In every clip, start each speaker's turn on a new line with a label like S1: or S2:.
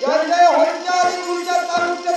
S1: जय
S2: जय हरिचारी गुरुचर तारुण्य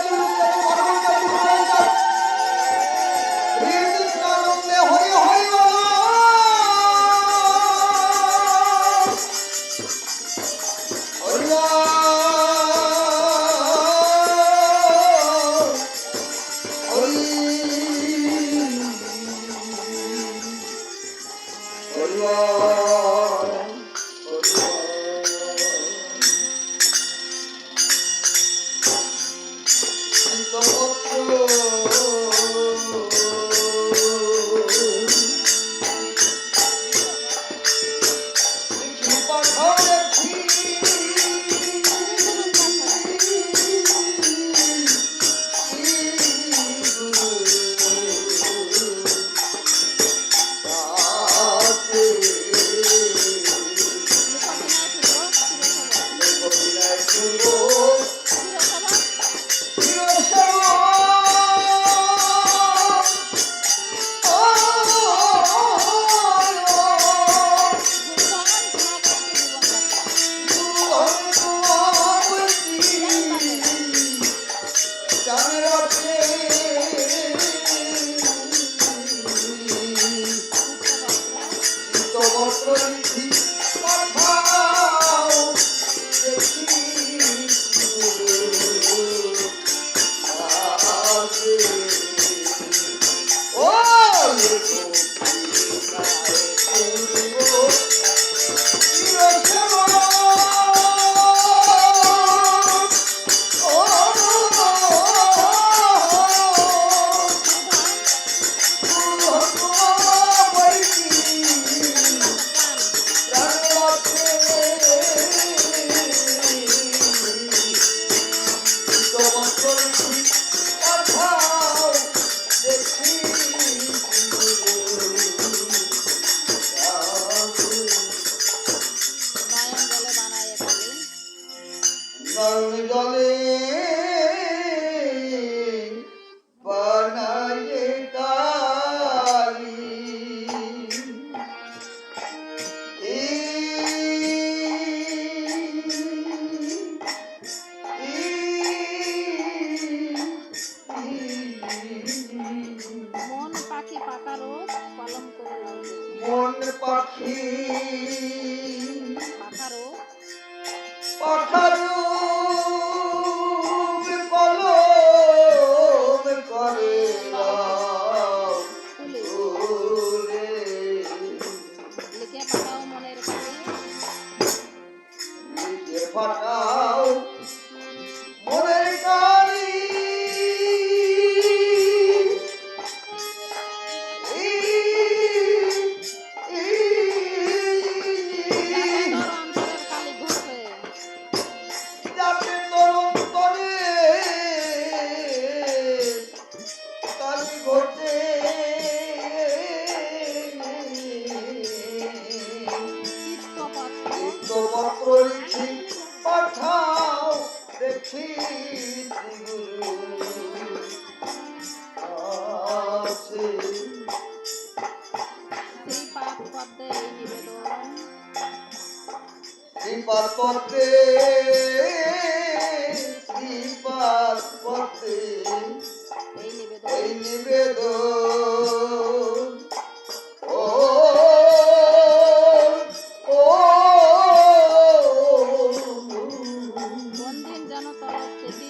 S1: কোনদিন যেন তরফ থেকে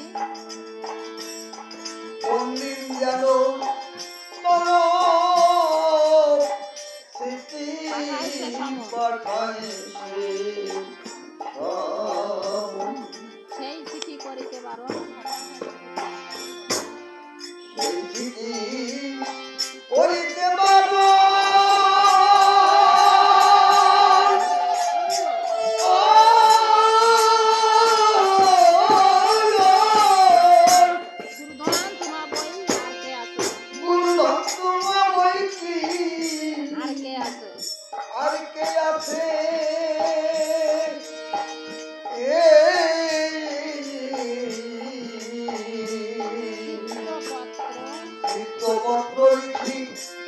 S2: কোনদিন যেন তরফ থেকে পাঠায় সে Como foi que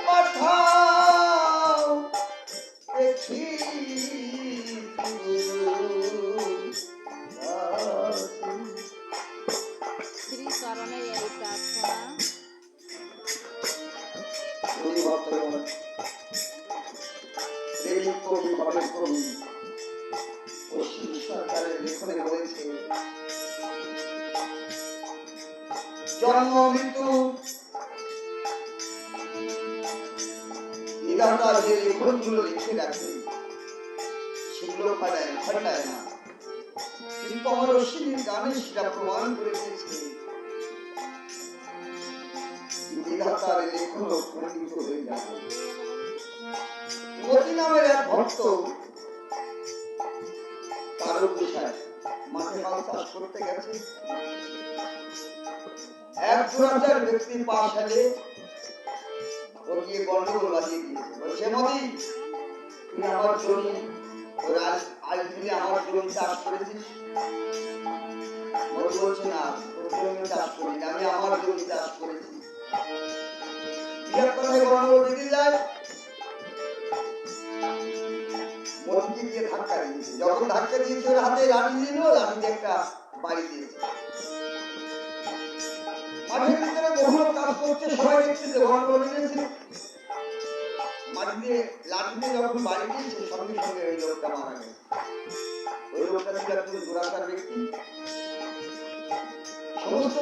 S2: মতি নামের এক ভক্ত বিষয় মাঠে হাল চাষ করতে গেছে। এক দুরাচার ব্যক্তির পাশ এলে ও গিয়ে গন্ডগোল বাজিয়ে দিয়েছে বলছে তুই আমার জমি ওর আজ আজ দিনে আমার জমি চাষ করেছিস? মতি বলছে, না, তোর জমি চাষ করিনি, আমি আমার জমি চাষ করেছি। কথায় গন্ডগোল বেরিয়ে যায়। যখন ধাক্কা দিয়েছে ওর হাতে লাঠি দিল লাঠি দিয়ে একটা বাড়ি দিয়েছে মাঠের ভিতরে কাজ করছে, সবাই দেখছে যে যখন বাড়ি দিয়েছে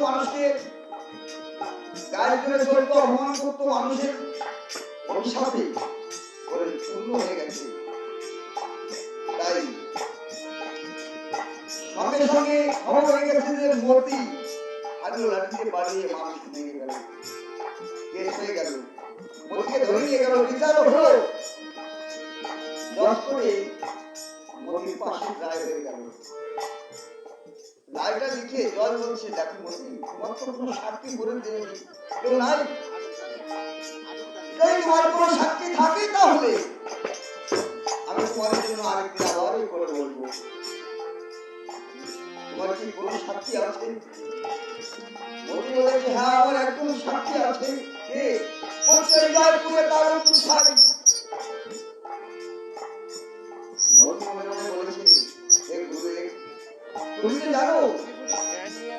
S2: মানুষকে করতো মানুষের অভিশাপে করে পূর্ণ হয়ে গেছে। সঙ্গে সঙ্গে হয়ে গেছে মূর্তি হাজু লাঠিতে বাড়িয়ে মানুষ ভেঙে গেল হয়ে গেল। মূর্তিকে ধরে নিয়ে গেল। বিচার হলো। দশ করে মূর্তির পাশে রায় হয়ে গেল। রায়টা লিখে জল বলছে, দেখো মূর্তি তোমার তো কোনো সাক্ষী করে দেয়নি। কেউ নাই? যদি তোমার কোনো সাক্ষী থাকে তাহলে? আমি তোমার জন্য আরেকদিন আবার করে বলব। তোমার কি সাক্ষী আছে? বলেছে হ্যাঁ আমার একজন সাক্ষী আছে। কে? বলছে জয়পুরে তার ছাই মোদি মনে বলেছে হে গুরু তুমি কি জানো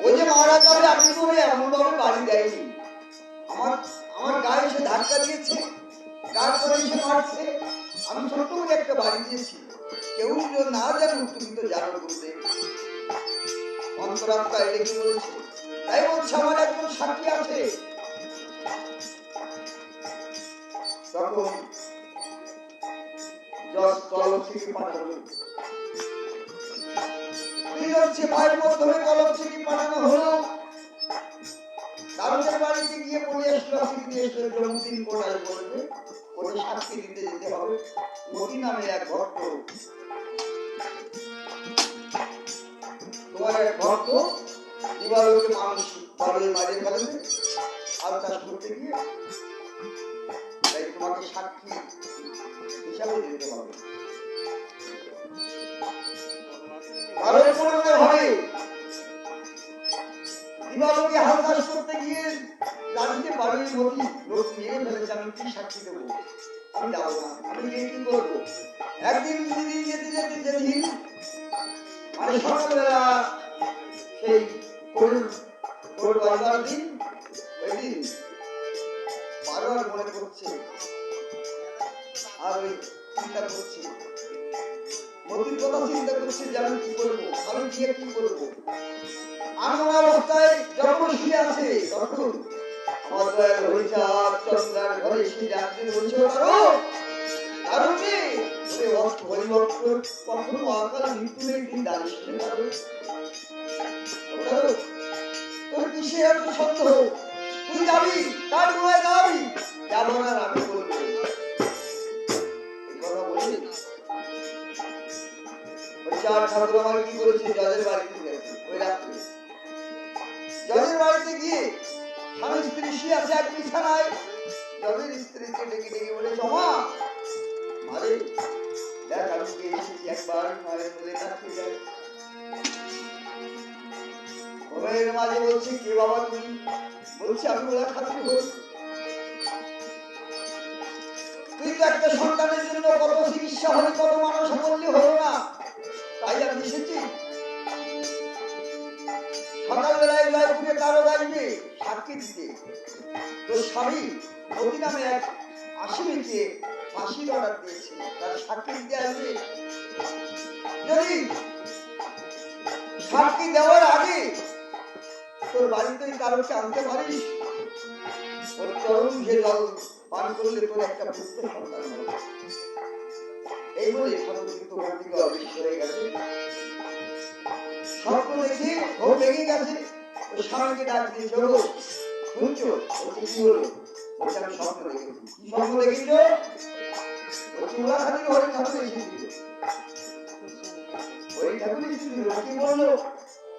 S2: ওই যে মারা যাবে আপনি তো এমন ভাবে বাড়ি দেয়নি। আমার আমার গায়ে এসে ধাক্কা দিয়েছে গার করে এসে মারছে। আমি ছোট্ট করে একটা বাড়ি দিয়েছি। কেউ না জানুক তুমি তো জানো গুরুদেব অন্তরাত্মা এটা কি তাই বলছে, আমার একজন সাক্ষী আছে। তখন যশ তলব থেকে পাঠালো কলম থেকে পাঠানো হলো। বাড়িতে গিয়ে যেতে হবে। মতি নামে এক ভক্ত তোমার এক ভক্ত দিবালোকে মানুষ বাড়ির মাঝে ফেলবে আর চাষ করতে গিয়ে তাই তোমাকে সাক্ষী হিসাবে দিতে কারণ ফেলেছে আমি কি সাক্ষী একদিন যেতে যেতে যেদিন মানে সকালবেলা সেই কোল কোল বাজার দিন ওই দিন। বারবার মনে করছে আর ওই চিন্তা করছি। মতির কথা চিন্তা করছি যে আমি কি করব? আমি গিয়ে কি করব? আমার অবস্থায় যখন শুয়ে আছে তখন আমার দয়াল চন্দ্রার ঘরে এসে রাত্রে বলছে কারও কারণ ওরে কখনো অকাল মৃত্যুর একদিন দাঁড়িয়ে কারও তোর কিসে এত সন্দেহ তুই যাবি কার গুহায় যাবি যাব না আমি বলব কথা বলি বলছে ঠাকুর আমার কি করেছে জজের বাড়িতে গেছে ওই রাত্রে জজের বাড়িতে গিয়ে স্বামী স্ত্রী শুয়ে আছে এক বিছানায় জজের স্ত্রীকে ডেকে ডেকে বলে জমা আরে দেখ আমি এসেছি একবার মায়ের বলে রাখতে যাই ঘরের মাঝে বলছে, কে বাবা তুমি? বলছে, আমি ওরা খাতি তুই তো একটা সন্তানের জন্য কত চিকিৎসা হলে কত মানুষ করলে হলো না, তাই আমি এসেছি। সকালবেলায় সাক্ষী দিতে। তোর স্বামী নামে এক অর্ডার দিয়েছে, তার সাক্ষী দিতে আসবে। যদি সাক্ষী দেওয়ার আগে তোর বাড়িতে কারোকে আনতে পারিস? ওর চরম যে জল পান করলে তোর একটা পুত্র এই বলে ঠাকুর কিন্তু ওখান থেকে হয়ে গেছে। স্বপ্ন দেখে ও লেগে গেছে। ওর স্বামীকে ডাক দিয়েছে ও শুনছো? বলছে কি হলো বলছে আমি স্বপ্ন দেখেছি কি স্বপ্ন দেখেছ বলছে ওরা খালি ওই ঠাকুর এসেছিল ঠাকুর কি বলল?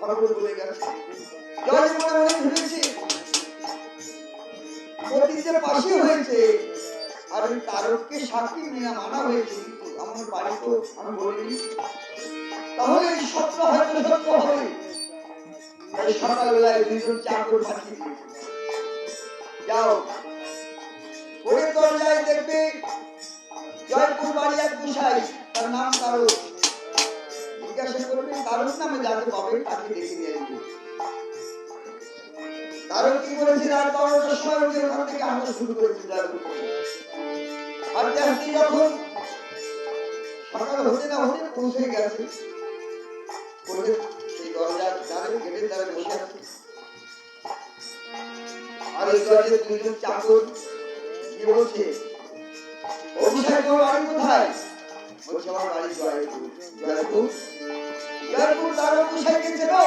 S2: ঠাকুর বলে গেছে জয় মনে মনে পাশে হয়েছে। আর ওই তারককে সাক্ষী নিয়ে মানা আমার বাড়ি তো আমি তাহলে এই স্বপ্ন হয়তো সত্য হবে। তাই সকালবেলায় দুজন যাও। ওরে দরজায় দেখবে জয়পুর বাড়ি এক গোসাই। তার নাম তারক। জিজ্ঞাসা করবে তারক নামে যাকে পাবে তাকে ডেকে নিয়ে আসবে তারক কি করেছে রাত বারোটার সময় উঠে ওখান থেকে হাঁটা শুরু করেছে হাঁটতে হাঁটতে যখন সকাল হতে না হতে পৌঁছে গেছে। করে সেই দরজার দ্বারে গেটের দ্বারে বসে আছে। আর এই দরজায় দুজন চাকর, কি বলছে, অভিষেক বাড়ি কোথায়? বলছে আমার বাড়ি জয়পুর জয়পুর জয়পুর তার চেনো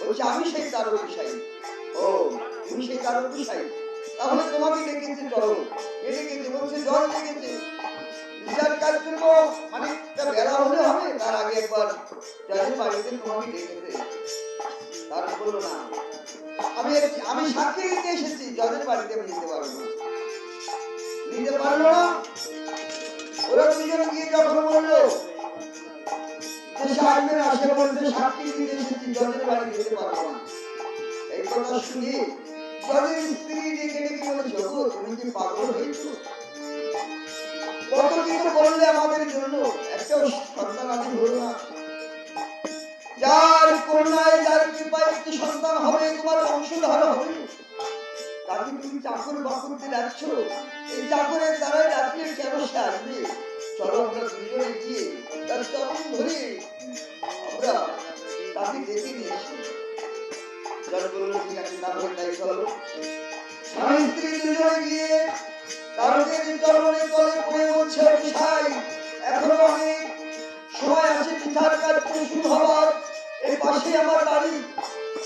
S2: বলছে আমি সেই তার অভিষেক ও তুমি সেই তার অভিষেক তাহলে তোমাকে ডেকেছে চলো? কে ডেকেছে বলছে জল ডেকেছে বিচার কাজ করব। মানে বেলা হলে হবে তার আগে একবার জয়ের বাড়িতে তোমাকে ডেকেছে তার বলল না। আমি আমি সাক্ষী দিতে এসেছি জজের বাড়িতে আমি নিতে পারব না। নিতে পারল না? ওরা দুজন গিয়ে যখন বলল যে সাহেবের আসে বলতে সাক্ষী দিতে এসেছি জজের বাড়ি যেতে পারব না এই কথা শুনে জজের স্ত্রী ডেকে ডেকে বলেছে "ওগো, তুমি কি পাগল হয়েছো? কত কিছু বললে আমাদের জন্য একটা সন্তান আমি হলো না। যার করুণায় যার কৃপায় একটি সন্তান হবে তোমার বংশধর হবে। তাকে তুমি চাকর বাকরতে ডাকছ? এই চাকরের দ্বারাই ডাকলে কেন সে আসবে? চলো আমরা দুজনে গিয়ে তার চরণ ধরে আমরা তাকে আছে আমার বাড়ি।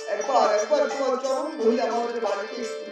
S2: একবার একবার ধরে, আমাদের বাড়িতে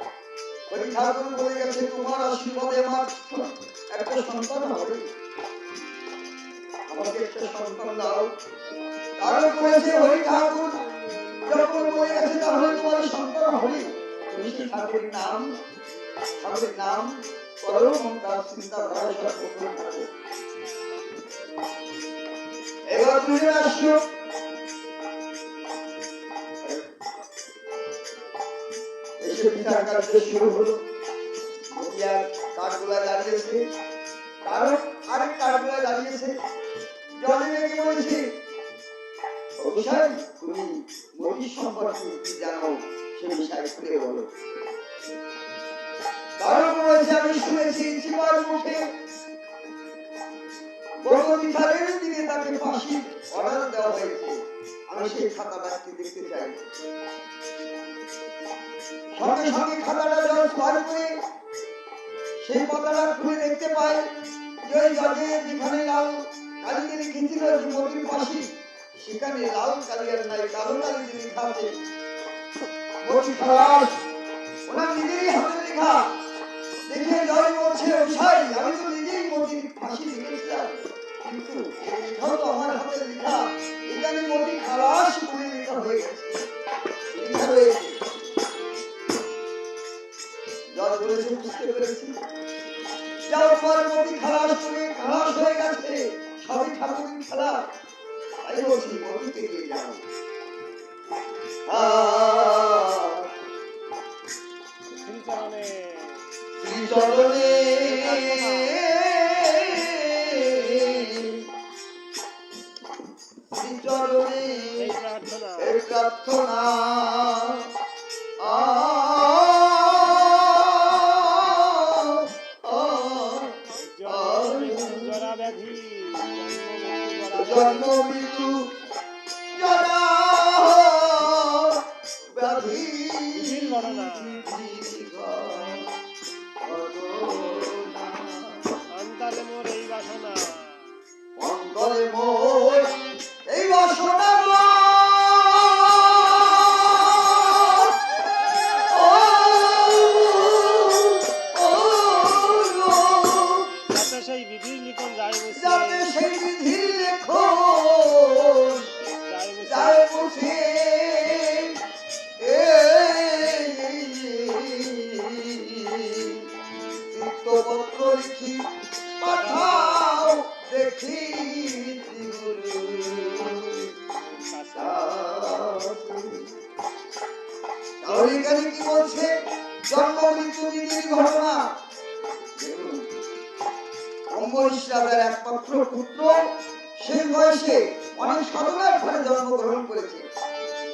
S2: ওই ঠাকুর বলে গেছে, তোমার আশীর্বাদে আমার একটা সন্তান হবে। আমাকে একটা সন্তান দাও। তারও বলেছে, ওই ঠাকুর যখন বলে গেছে, তাহলে তোমার সন্তান হবে। তুমি সেই ঠাকুরের নাম? ঠাকুরের নাম করো তার চিন্তা ধারা এবার দুজন আসলো মহিলা কাঠগুলা দাঁড়িয়েছে। কারণ আরেক তুমি জানো? সে বিষয়ে খুলে বলো। কারণ বলেছে, আমি শুনেছি, জীবন মুখে দিনে তাকে ফাঁসি অর্ডার দেওয়া হয়েছে। আমি সেই একটু দেখতে চাই। সঙ্গে সঙ্গে খাতাটা যখন পার করে সেই পাতাটা খুলে দেখতে পাই যে ওই জগে যেখানে লাল লিখেছিল যে মোদির ফাঁসি সেখানে লাল কালিয়ার নাই, কালো কালি দিয়ে লেখা আছে। বলছি খালাস ওনার নিজেরই হাতে লেখা। দেখে জয় বলছে ওসাই আমি তো নিজেই মতির ফাঁসি দিয়েছিলাম কিন্তু এই তো আমার হাতে লেখা। এখানে মতি খালাস বলে লেখা হয়ে গেছে। লেখা রয়েছে জয় বলেছে বুঝতে পেরেছি। তোমার মতি খালাস করে খালাস হয়ে গেছে সবই ঠাকুরের খেলা তাই বলছি মতিকে দিয়ে যাও
S3: শ্রীচরণে। এই প্রার্থনা।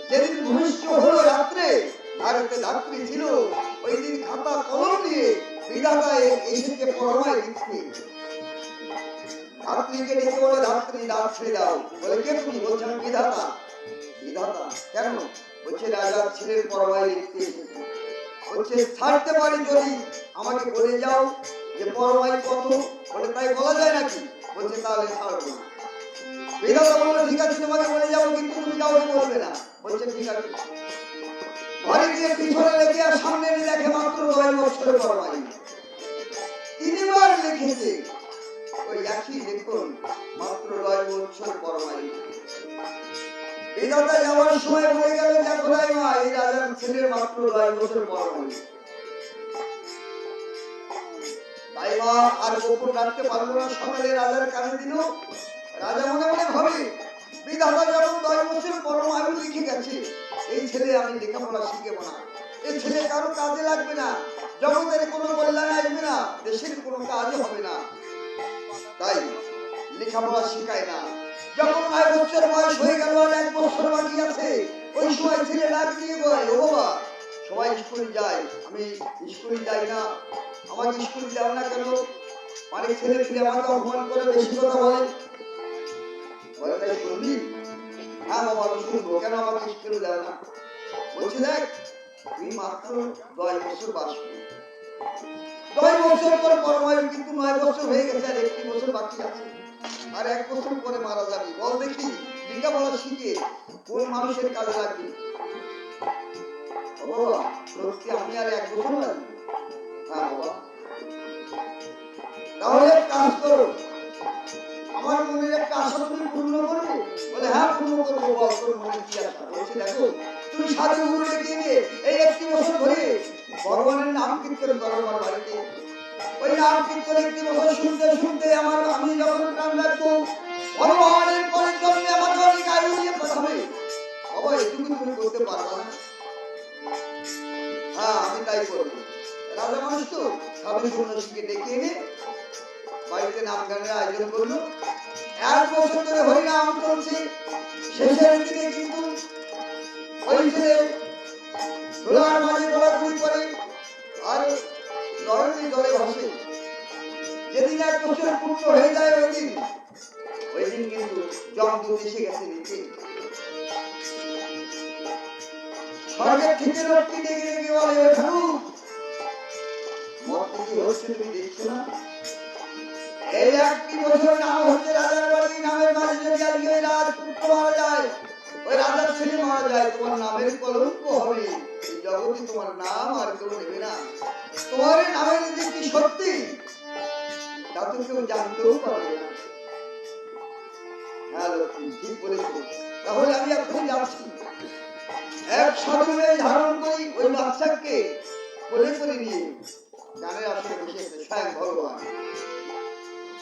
S2: যেদিন ভূমিষ্ঠ হলো রাত্রে একটা রাত্রি ছিল ওই দিন খাতা কলম নিয়ে বিধাতা এসেছে পরমায় লিখতে রাত্রিকে ডেকে বলে রাত্রি রাত ছেড়ে বলে, কে তুমি? বলছে আমি বিধাতা। বিধাতা, কেন? বলছে রাজার ছেলের পরমায় লিখতে বলছে, ছাড়তে পারি যদি আমাকে বলে যাও যে পরমাই কত? বলে, তাই বলা যায় নাকি? বলছে, তাহলে ছাড়বো না। বেদাতা বলল, ঠিক আছে, তোমাকে বলে যাব, কিন্তু তুমি কাউকে বলবে না। বলছে, ঠিক আর সামনে দেখে মাত্র সময় এই রাজার ছেলের মাত্র রাজা মনে মনে ভাবে বিধাতা যখন দশ বছর পরম আয়ু লিখে গেছে। এই ছেলে আমি লেখাপড়া শিখেবো না এই ছেলে কারও কাজে লাগবে না। জগতের কোনো কল্যাণ আসবে না। দেশের কোনো কাজ হবে না। তাই লেখাপড়া শেখায় না। যখন নয় বছর বয়স হয়ে গেল, আর এক বছর বাকি আছে, ওই সময় ছেলে ডাক দিয়ে বলে, ও বাবা, সবাই স্কুলে যায়। আমি স্কুলে যাই না। আমাকে স্কুলে যাও না কেন? অনেক ছেলে ফিরে আমাকে অপমান করে, বেশি কথা বলে। বলে শুনবি হ্যাঁ বাবা শুনব কেন আমাকে স্কুলে যাও না বলছি দেখ তুই মাত্র দশ বছর বাস। দশ বছর তোর কর্মায়ু কিন্তু নয় বছর হয়ে গেছে আর একটি বছর বাকি আছে আর এক বছর পরে মারা যাবি বল দেখি লেখাপড়া শিখে কোন মানুষের কাজে লাগবে বাবা সত্যি আমি আর এক বছর লাগবে হ্যাঁ বাবা তাহলে কাজ করো আমার মনের একটা আশা তুমি পূর্ণ করবে বলে হ্যাঁ পূর্ণ করব, বল, তোর মনে কি আশা? বলছি, দেখো, তুমি সাধু ঘুরে গিয়ে এই একটি বছর ধরে ভগবানের নাম কীর্তন করো আমার বাড়িতে। ওই নাম কীর্তন একটি বছর শুনতে শুনতে আমার আমি যখন প্রাণ রাখব, ভগবানের পরের জন্মে আমাকে অনেক আয়ু দিয়ে পাঠাবে বাবা এটুকু তুমি করতে পারব না। হ্যাঁ আমি তাই করব। রাজা মানুষ তো সাধু সন্ন্যাসীকে ডেকে এনে বাড়িতে নাম গানের আয়োজন করল এক বছর ধরে হরিনাম চলছে। শেষের দিকে কিন্তু ওই ছেলে মাঝে করে আর দলে ভাসে যেদিন এক বছর পূর্ণ হয়ে যায় ওই দিন। ওই দিন কিন্তু জমদূত এসে গেছে নিচে। স্বর্গের থেকে লোকটি বলে, "ওই ঠাকুর কি হচ্ছে তুমি দেখছ না? এই একটি বছর নাম হচ্ছে রাজার বাড়ি, নামের মাঝে যদি আজকে ওই মারা যায়। ওই রাজার ছেলে মারা যায়। তোমার নামের কলঙ্ক হবে। জগতে তোমার নাম আর কেউ নেবে না। তোমার নামের যে কি সত্যি? তা তো কেউ জানতেও পারবে না। হ্যাঁ লক্ষ্মী, ঠিক বলেছ। তাহলে আমি এখন যাচ্ছি। এক সাধু ধারণ করি ওই বাচ্চাকে, কোলে করে নিয়ে। গানের আসলে বসেছে স্বয়ং ভগবান।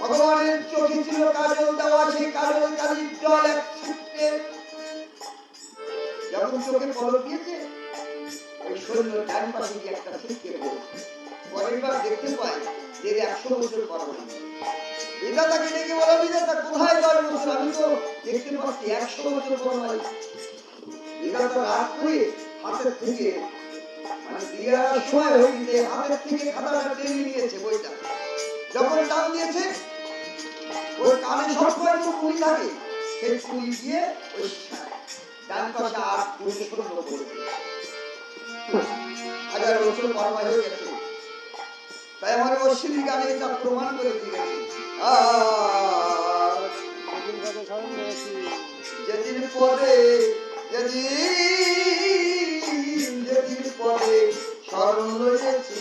S2: ভগবানের চোখে ছিল কাজল দেওয়া সেই কাজল কালির জল এক ছিটে যখন চোখে পলক দিয়েছে ওই সৈন্য ডান পাশে গিয়ে একটা ছিটকে পড়েছে। পরের বার দেখতে পাই যে একশো বছর কর্মানি বিধাতাকে ডেকে বলা, বিধাতা, কোথায় দশ বছর আমি তো দেখতে পাচ্ছি একশো বছর কর্মানি বিধাতা রাগ করে হাতের থেকে মানে দিয়ে সময় হয়ে গেছে হাতের থেকে খাতাটা টেনে নিয়েছে বইটা। যখন টান দিয়েছে, ওর কানে সবসময় তো কুড়ি থাকে। সেই কুড়ি দিয়ে ডান পাশে আর কুড়ি শূন্য করেছে হাজার বছর কর্মা হয়ে গেছে। তাই আমার অশ্বিনী গানে এটা প্রমাণ করে
S3: করেছি
S2: যেদিন পরে, যেদিন যেদিন পরে স্মরণ রয়েছি